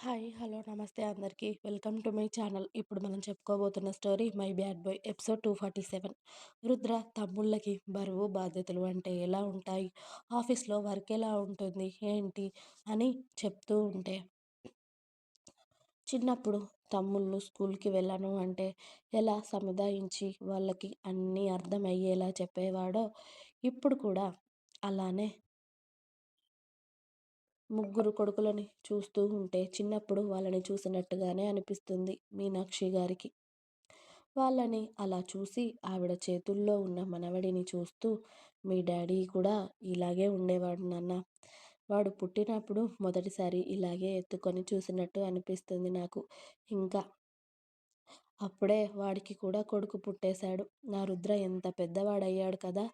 Hi hello నమస్తే అందరికీ. Welcome to my channel. ఇప్పుడు మనం చెప్పుకోబోతున్న story my bad boy episode two forty seven. Rudra తమ్ముళ్ళకి బరువు బాధ్యతలు అంటే ఎలా ఉంటాయి? ఆఫీస్లో వర్క్ ఎలా ఉంటుంది? ఏంటి? అని చెప్తూ ఉంటే చిన్నప్పుడు తమ్ముళ్ళు స్కూల్కి వెళ్ళను అంటే ఎలా సముదాయించి వాళ్ళకి అన్నీ అర్థమయ్యేలా చెప్పేవాడో ఇప్పుడు కూడా అలానే ముగ్గురు కొడుకులని చూస్తూ ఉంటే చిన్నప్పుడు వాళ్ళని చూసినట్టుగానే అనిపిస్తుంది మీనాక్షి గారికి. వాళ్ళని అలా చూసి ఆవిడ చేతుల్లో ఉన్న మనవడిని చూస్తూ మీ డాడీ కూడా ఇలాగే ఉండేవాడు నాన్న. వాడు పుట్టినప్పుడు మొదటిసారి ఇలాగే ఎత్తుకొని చూసినట్టు అనిపిస్తుంది నాకు. ఇంకా అప్పుడే వాడికి కూడా కొడుకు పుట్టేశాడు. నా రుద్ర ఎంత పెద్దవాడయ్యాడు కదా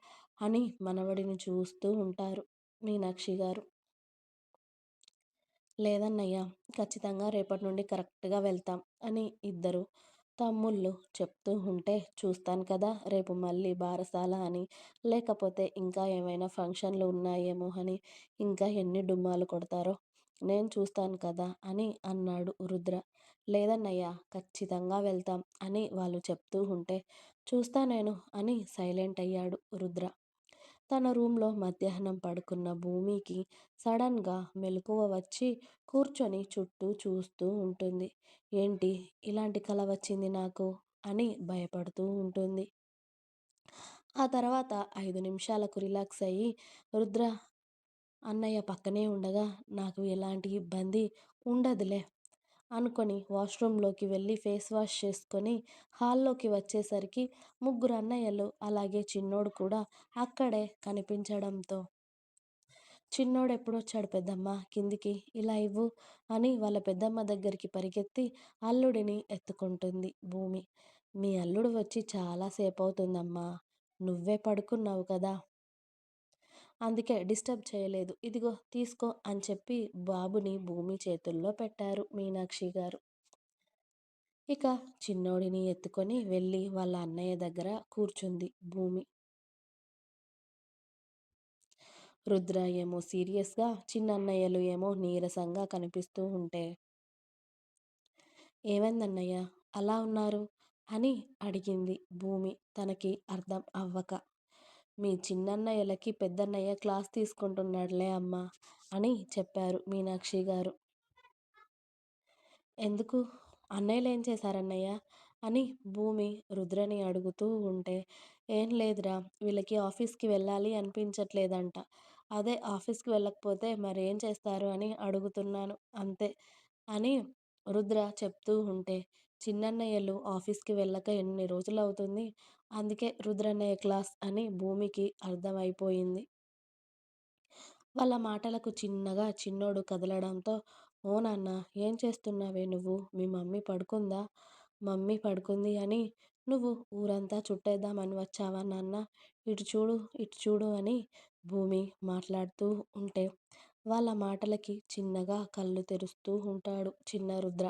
అని మనవడిని చూస్తూ ఉంటారు మీనాక్షి గారు. లేదన్నయ్య ఖచ్చితంగా రేపటి నుండి కరెక్ట్గా వెళ్తాం అని ఇద్దరు తమ్ముళ్ళు చెప్తూ ఉంటే చూస్తాను కదా రేపు మళ్ళీ బారసాల అని. లేకపోతే ఇంకా ఏమైనా ఫంక్షన్లు ఉన్నాయేమో అని ఇంకా ఎన్ని డుమ్మాలు కొడతారో నేను చూస్తాను కదా అని అన్నాడు రుద్ర. లేదన్నయ్య ఖచ్చితంగా వెళ్తాం అని వాళ్ళు చెప్తూ ఉంటే చూస్తా నేను అని సైలెంట్ అయ్యాడు రుద్ర. తన రూమ్లో మధ్యాహ్నం పడుకున్న భూమికి సడన్గా మెలకువ వచ్చి కూర్చొని చుట్టూ చూస్తూ ఉంటుంది. ఏంటి ఇలాంటి కళ వచ్చింది నాకు? అని భయపడుతూ ఉంటుంది. ఆ తర్వాత ఐదు నిమిషాలకు రిలాక్స్ అయ్యి రుద్ర అన్నయ్య పక్కనే ఉండగా నాకు ఎలాంటి ఇబ్బంది ఉండదులే అనుకొని వాష్రూమ్లోకి వెళ్ళి ఫేస్ వాష్ చేసుకొని హాల్లోకి వచ్చేసరికి ముగ్గురు అన్నయ్యలు అలాగే చిన్నోడు కూడా అక్కడే కనిపించడంతో చిన్నోడు ఎప్పుడొచ్చాడు పెద్దమ్మ? కిందికి ఇలా ఇవ్వు అని వాళ్ళ పెద్దమ్మ దగ్గరికి పరిగెత్తి అల్లుడిని ఎత్తుకుంటుంది భూమి. మీ అల్లుడు వచ్చి చాలాసేపు అవుతుందమ్మా నువ్వే పడుకున్నావు కదా? అందుకే డిస్టర్బ్ చేయలేదు. ఇదిగో తీసుకో అని చెప్పి బాబుని భూమి చేతుల్లో పెట్టారు మీనాక్షి గారు. ఇక చిన్నోడిని ఎత్తుకొని వెళ్ళి వాళ్ళ అన్నయ్య దగ్గర కూర్చుంది భూమి. రుద్ర ఏమో సీరియస్గా చిన్నన్నయ్యలు ఏమో నీరసంగా కనిపిస్తూ ఉంటే ఏమైందన్నయ్య? అలా ఉన్నారు? అని అడిగింది భూమి తనకి అర్థం అవ్వక. మీ చిన్నన్నయ్యలకి పెద్దన్నయ్య క్లాస్ తీసుకుంటున్నాడులే అమ్మా అని చెప్పారు మీనాక్షి గారు. ఎందుకు? అన్నయ్యలు ఏం చేశారన్నయ్య? అని భూమి రుద్రని అడుగుతూ ఉంటే ఏం లేదురా వీళ్ళకి ఆఫీస్కి వెళ్ళాలి అనిపించట్లేదంట. అదే ఆఫీస్కి వెళ్ళకపోతే మరేం చేస్తారు అని అడుగుతున్నాను అంతే అని రుద్ర చెప్తూ ఉంటే చిన్నన్నయ్యలు ఆఫీస్కి వెళ్ళక ఎన్ని రోజులు అవుతుంది అందుకే రుద్రన్నయ్య క్లాస్ అని భూమికి అర్థమైపోయింది. వాళ్ళ మాటలకు చిన్నగా చిన్నోడు కదలడంతో ఓ నాన్న ఏం చేస్తున్నావే నువ్వు? మీ మమ్మీ పడుకుందా? మమ్మీ పడుకుంది అని నువ్వు ఊరంతా చుట్టేద్దామని వచ్చావా నాన్న? ఇటు చూడు ఇటు చూడు అని భూమి మాట్లాడుతూ ఉంటే వాళ్ళ మాటలకి చిన్నగా కళ్ళు తెరుస్తూ ఉంటాడు చిన్న రుద్ర.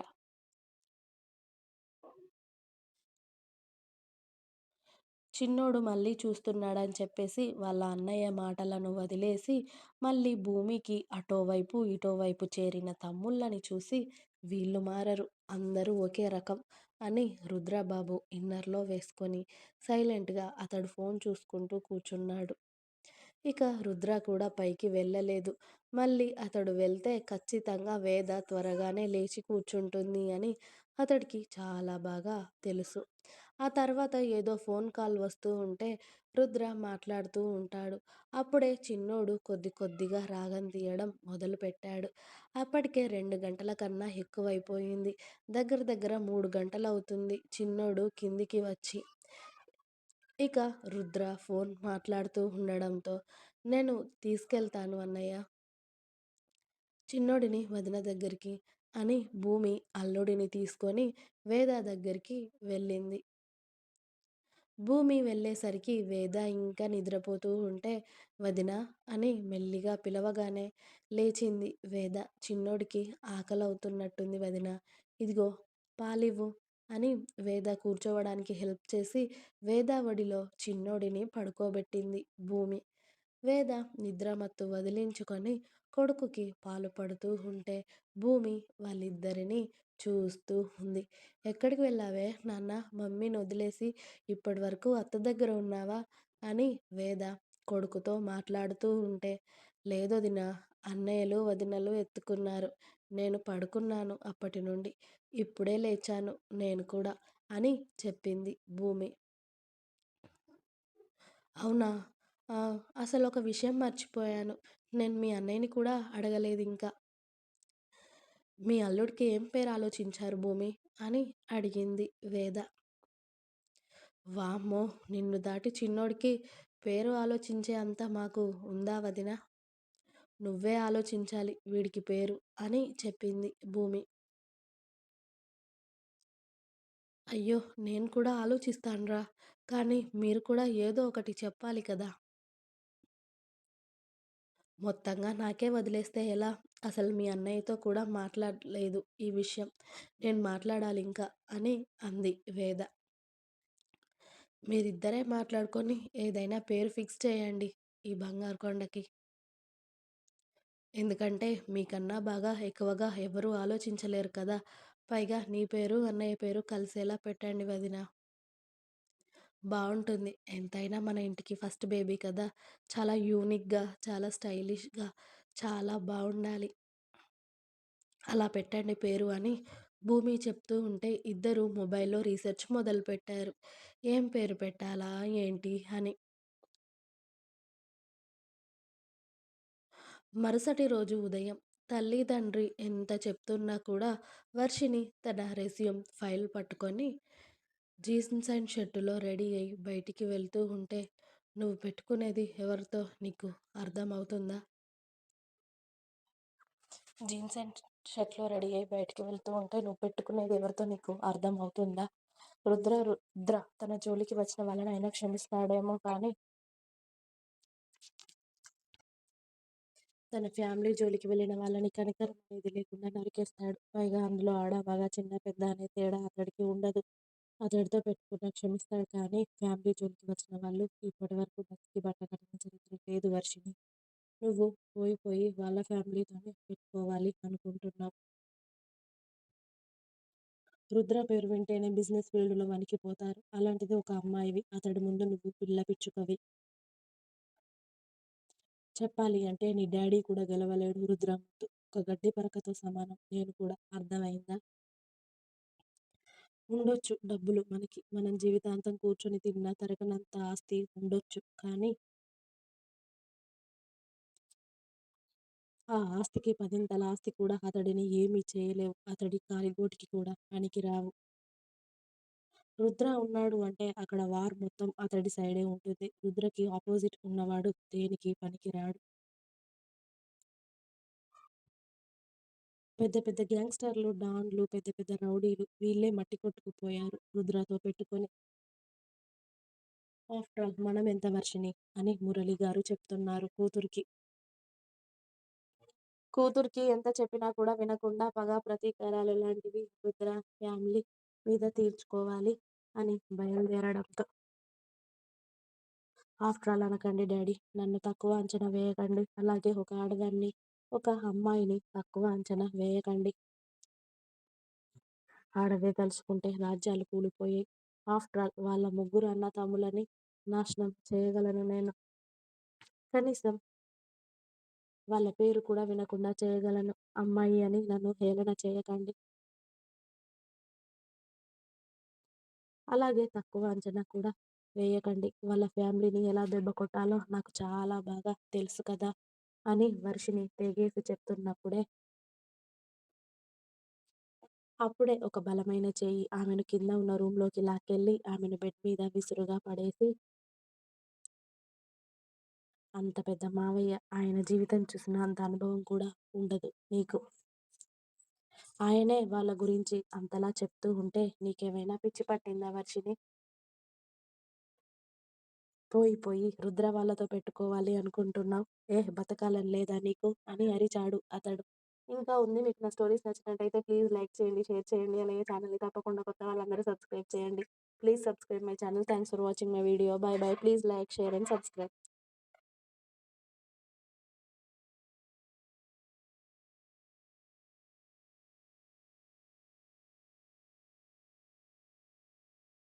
చిన్నోడు మళ్ళీ చూస్తున్నాడని చెప్పేసి వాళ్ళ అన్నయ్య మాటలను వదిలేసి మళ్ళీ భూమికి అటోవైపు ఇటోవైపు చేరిన తమ్ముళ్ళని చూసి వీళ్ళు మారరు అందరూ ఒకే రకం అని రుద్రబాబు ఇన్నర్లో వేసుకొని సైలెంట్గా అతడు ఫోన్ చూసుకుంటూ కూర్చున్నాడు. ఇక రుద్ర కూడా పైకి వెళ్ళలేదు. మళ్ళీ అతడు వెళ్తే ఖచ్చితంగా వేద త్వరగానే లేచి కూర్చుంటుంది అని అతడికి చాలా బాగా తెలుసు. ఆ తర్వాత ఏదో ఫోన్ కాల్ వస్తూ ఉంటే రుద్ర మాట్లాడుతూ ఉంటాడు. అప్పుడే చిన్నోడు కొద్ది కొద్దిగా రాగం తీయడం మొదలుపెట్టాడు అప్పటికే రెండు గంటల కన్నా ఎక్కువైపోయింది. దగ్గర దగ్గర మూడు గంటలు అవుతుంది చిన్నోడు కిందికి వచ్చి. ఇక రుద్ర ఫోన్ మాట్లాడుతూ ఉండడంతో నేను తీసుకెళ్తాను అన్నయ్య. చిన్నోడిని వదిన దగ్గరికి అని భూమి అల్లుడిని తీసుకొని వేద దగ్గరికి వెళ్ళింది. భూమి వెళ్ళేసరికి వేద ఇంకా నిద్రపోతూ ఉంటే వదిన అని మెల్లిగా పిలవగానే లేచింది. వేద చిన్నోడికి ఆకలవుతున్నట్టుంది వదిన. ఇదిగో పాలివ్వు అని వేద కూర్చోవడానికి హెల్ప్ చేసి వేద ఒడిలో చిన్నోడిని పడుకోబెట్టింది భూమి. వేద నిద్రమత్తు వదిలించుకొని కొడుకుకి పాలు పడుతూ ఉంటే భూమి వాళ్ళిద్దరినీ చూస్తూ ఉంది. ఎక్కడికి వెళ్ళావే నాన్న మమ్మీని వదిలేసి ఇప్పటి వరకు అత్త దగ్గర ఉన్నావా అని వేద కొడుకుతో మాట్లాడుతూ ఉంటే లేదొదిన అన్నయ్యలు వదినలు ఎత్తుకున్నారు. నేను పడుకున్నాను అప్పటి నుండి. ఇప్పుడే లేచాను నేను కూడా అని చెప్పింది భూమి. అవునా అసలు ఒక విషయం మర్చిపోయాను. నేను మీ అన్నయ్యని కూడా అడగలేదు ఇంకా మీ అల్లుడికి ఏం పేరు ఆలోచించారు భూమి? అని అడిగింది వేద. వామ్మో! నిన్ను దాటి చిన్నోడికి పేరు ఆలోచించే అంత మాకు ఉందా వదినా? నువ్వే ఆలోచించాలి వీడికి పేరు అని చెప్పింది భూమి. అయ్యో! నేను కూడా ఆలోచిస్తానురా! కానీ మీరు కూడా ఏదో ఒకటి చెప్పాలి కదా! మొత్తంగా నాకే వదిలేస్తే ఎలా? అసలు మీ అన్నయ్యతో కూడా మాట్లాడలేదు ఈ విషయం. నేను మాట్లాడాలి ఇంకా అని అంది వేద. మీరిద్దరే మాట్లాడుకొని ఏదైనా పేరు ఫిక్స్ చేయండి ఈ బంగారు కొండకి. ఎందుకంటే మీకన్నా బాగా ఎక్కువగా ఎవరూ ఆలోచించలేరు కదా! పైగా నీ పేరు, అన్నయ్య పేరు కలిసేలా పెట్టండి వదినా. బావుంటుంది. ఎంతైనా మన ఇంటికి ఫస్ట్ బేబీ కదా! చాలా యూనిక్‌గా, చాలా స్టైలిష్‌గా, చాలా బావుండాలి. అలా పెట్టండి పేరు అని భూమి చెప్తూ ఉంటే ఇద్దరూ మొబైల్‌లో రీసెర్చ్ మొదలుపెట్టారు. ఏం పేరు పెట్టాలా ఏంటి అని. మరుసటి రోజు ఉదయం తల్లి, తండ్రి ఎంత చెప్తున్నా కూడా వర్షిని తన రెస్యూమ్ ఫైల్ పట్టుకొని జీన్స్ అండ్ షర్టులో రెడీ అయ్యి బయటికి వెళ్తూ ఉంటే నువ్వు పెట్టుకునేది ఎవరితో నీకు అర్థమవుతుందా? జీన్స్ అండ్ షర్ట్‌లో రెడీ అయ్యి బయటికి వెళ్తూ ఉంటే నువ్వు పెట్టుకునేది ఎవరితో నీకు అర్థమవుతుందా? రుద్ర రుద్ర తన జోలికి వచ్చిన వాళ్ళని ఆయన క్షమిస్తాడేమో కానీ తన ఫ్యామిలీ జోలికి వెళ్ళిన వాళ్ళని కనికరం అనేది లేకుండా నరికేస్తాడు. పైగా అందులో ఆడ, మగ, చిన్న, పెద్ద అనే తేడా అతడికి ఉండదు. అతడితో పెట్టుకున్న క్షమిస్తాడు కానీ ఫ్యామిలీ జోలికి వచ్చిన వాళ్ళు ఇప్పటివరకు బతికి బట్టకట్టిన చరిత్ర లేదు వర్షిని. నువ్వు పోయి పోయి వాళ్ళ ఫ్యామిలీతోనే పెట్టుకోవాలి అనుకుంటున్నావు. రుద్ర పేరు వింటేనే బిజినెస్ ఫీల్డ్‌లో వణికిపోతారు. అలాంటిది ఒక అమ్మాయివి. అతడి ముందు నువ్వు పిల్ల పిచ్చుకవి. చెప్పాలి అంటే నీ డాడీ కూడా గెలవలేడు రుద్ర ముందు. ఒక గడ్డి పరకతో సమానం నేను కూడా. అర్థమైందా? ఉండొచ్చు డబ్బులు మనకి. మనం జీవితాంతం కూర్చొని తిన్నా తరగనంత ఆస్తి ఉండొచ్చు. కానీ ఆ ఆస్తికి పదింతల ఆస్తి కూడా అతడిని ఏమీ చేయలేవు. అతడి కాలిగోటికి కూడా పనికిరావు. రుద్ర ఉన్నాడు అంటే అక్కడ వార్ మొత్తం అతడి సైడే ఉంటుంది. రుద్రకి ఆపోజిట్ ఉన్నవాడు దేనికి పనికిరాడు. పెద్ద పెద్ద గ్యాంగ్స్టర్లు, డాన్లు, పెద్ద పెద్ద రౌడీలు వీళ్ళే మట్టి కొట్టుకుపోయారు రుద్రతో పెట్టుకొని. ఆఫ్టర్ ఆల్ మనం ఎంత వర్షిని అని మురళి గారు చెప్తున్నారు కూతురికి. కూతురికి ఎంత చెప్పినా కూడా వినకుండా పగ, ప్రతీకారాలు లాంటివి రుద్ర ఫ్యామిలీ మీద తీర్చుకోవాలి అని బయలుదేరడంతో ఆఫ్టర్ ఆల్ అనకండి డాడీ. నన్ను తక్కువ అంచనా వేయకండి. అలాగే ఒక ఆడదాన్ని, ఒక అమ్మాయిని తక్కువ అంచనా వేయకండి. ఆడదే తలుచుకుంటే రాజ్యాలు కూలిపోయాయి. ఆఫ్టర్ ఆల్ వాళ్ళ ముగ్గురు అన్నదమ్ములని నాశనం చేయగలను నేను. కనీసం వాళ్ళ పేరు కూడా వినకుండా చేయగలను. అమ్మాయి అని నన్ను హేళన చేయకండి. అలాగే తక్కువ అంచనా కూడా వేయకండి. వాళ్ళ ఫ్యామిలీని ఎలా దెబ్బ కొట్టాలో నాకు చాలా బాగా తెలుసు కదా! అని వర్షిని తెగేసి చెప్తున్నప్పుడే అప్పుడే ఒక బలమైన చేయి ఆమెను కింద ఉన్న రూమ్‌లోకి లాక్కెళ్ళి ఆమెను బెడ్ మీద విసురుగా పడేసి అంత పెద్ద మావయ్య. ఆయన జీవితం చూసిన అంత అనుభవం కూడా ఉండదు నీకు. ఆయనే వాళ్ళ గురించి అంతలా చెప్తూ ఉంటే నీకేమైనా పిచ్చి పట్టిందా వర్షిని? పోయి పోయి రుద్ర వాళ్ళతో పెట్టుకోవాలి అనుకుంటున్నావు ఏ బతకాలని లేదా నీకు? అని అరిచాడు అతడు. ఇంకా ఉంది. మీకు నా స్టోరీస్ నచ్చినట్టయితే ప్లీజ్ లైక్ చేయండి, షేర్ చేయండి. అలాగే ఛానల్‌ని తప్పకుండా కొత్త వాళ్ళందరూ సబ్స్క్రైబ్ చేయండి. Please subscribe my channel. Thanks for watching my video. Bye bye. Please like, share and subscribe.